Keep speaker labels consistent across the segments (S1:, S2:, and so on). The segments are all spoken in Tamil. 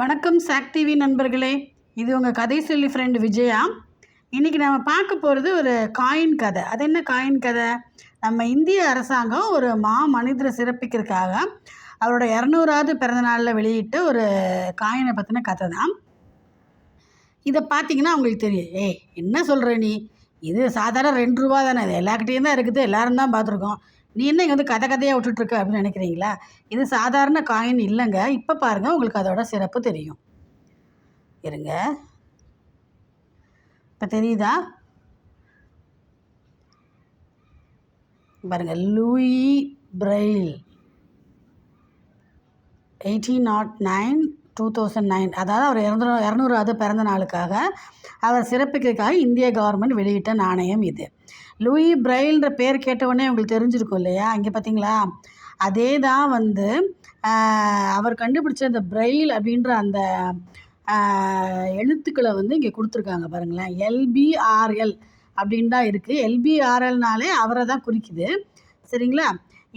S1: வணக்கம் சாக் டிவி நண்பர்களே. இது உங்கள் கதை சொல்லி ஃப்ரெண்டு விஜயா. இன்றைக்கி நம்ம பார்க்க போகிறது ஒரு காயின் கதை. அது என்ன காயின் கதை? நம்ம இந்திய அரசாங்கம் ஒரு மா மனிதரை சிறப்பிக்கிறதுக்காக அவரோட இரநூறாவது பிறந்தநாளில் வெளியிட்ட ஒரு காயினை பற்றின கதை தான். இதை பார்த்தீங்கன்னா உங்களுக்கு தெரியும். ஏய் என்ன சொல்கிற நீ? இது சாதாரண ரெண்டு ரூபா தானே. இது எல்லாக்கிட்டேயும் தான் இருக்குது. எல்லோரும் தான் பார்த்துருக்கோம். நீ என்ன இங்கே வந்து கதை கதையாக விட்டுட்ருக்க அப்படின்னு நினைக்கிறீங்களா? இது சாதாரண காயின் இல்லைங்க. இப்போ பாருங்கள் உங்களுக்கு அதோட சிறப்பு தெரியும். இருங்க. இப்போ தெரியுதா? பாருங்கள் Louis Braille eighteen naught nine two thousand nine அதாவது அவர் இரநூறு இரநூறாவது பிறந்த நாளுக்காக அவர் சிறப்பிக்கிறதுக்காக இந்திய கவர்மெண்ட் வெளியிட்ட நாணயம் இது. லூயி பிரைல்ன்ற பேர் கேட்டவுடனே உங்களுக்கு தெரிஞ்சிருக்கும் இல்லையா? இங்கே பார்த்தீங்களா அதே தான் வந்து அவர் கண்டுபிடிச்ச அந்த பிரைல் அப்படின்ற அந்த எழுத்துக்களை வந்து இங்கே கொடுத்துருக்காங்க பாருங்களேன். எல்பிஆர்எல் அப்படின்னு தான் இருக்குது எல்பிஆர்எல்னாலே அவரை தான் குறிக்குது. சரிங்களா?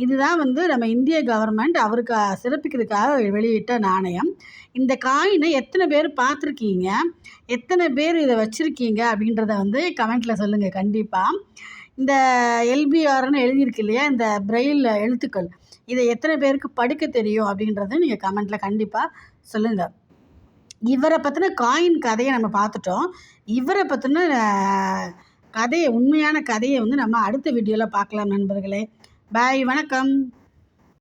S1: இதுதான் வந்து நம்ம இந்திய கவர்மெண்ட் அவருக்கு சிறப்பிக்கிறதுக்காக வெளியிட்ட நாணயம். இந்த காயினை எத்தனை பேர் பார்த்துருக்கீங்க? எத்தனை பேர் இதை வச்சுருக்கீங்க? அப்படின்றத வந்து கமெண்ட்டில் சொல்லுங்கள் கண்டிப்பாக இந்த எல்பிஆர்னு எழுதியிருக்கு இல்லையா? இந்த பிரெயில் எழுத்துக்கள். இதை எத்தனை பேருக்கு படிக்க தெரியும் அப்படின்றத நீங்கள் கமெண்ட்டில் கண்டிப்பாக சொல்லுங்கள் இவரை பற்றின காயின் கதையை நம்ம பார்த்துட்டோம். இவரை பற்றின கதையை உண்மையான கதையை வந்து நம்ம அடுத்த வீடியோவில் பார்க்கலாம் நண்பர்களே. பாய் வணக்கம்.